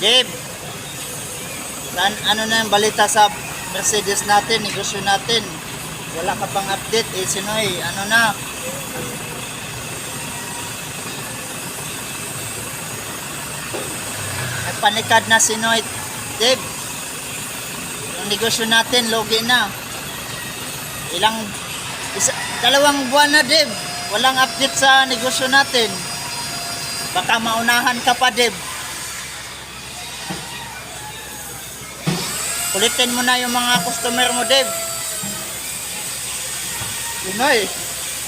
Dave, saan, ano na yung balita sa Mercedes natin, negosyo natin? Wala ka pang update, eh, Sinoy, ano na? Nagpanikad na Sinoy, Dave. Yung negosyo natin, logi na. Ilang, isa, dalawang buwan na, Dave. Walang update sa negosyo natin. Baka maunahan ka pa, Dave. Kulitin mo na yung mga customer mo, Dave. Sinoy.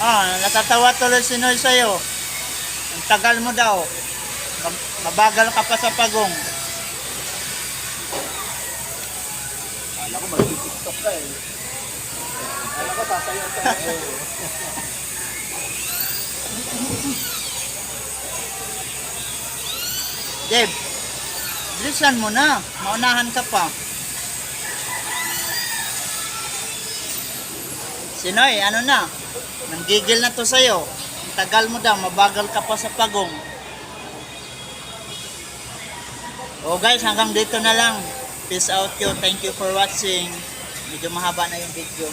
Ah, natatawa tuloy si Noy sa'yo. Ang tagal mo daw. Mab- Mabagal ka pa sa pagong. Kala ko mag-tiktok ka eh. Kala ko sasayaw ka eh. Dave, bilisan mo na. Maunahan ka pa. Sinoy, ano na? Nanggigil na to sa'yo. Tagal mo daw, mabagal ka pa sa pagong. Oh guys, hanggang dito na lang. Peace out yo. Thank you for watching. Medyo mahaba na yung video.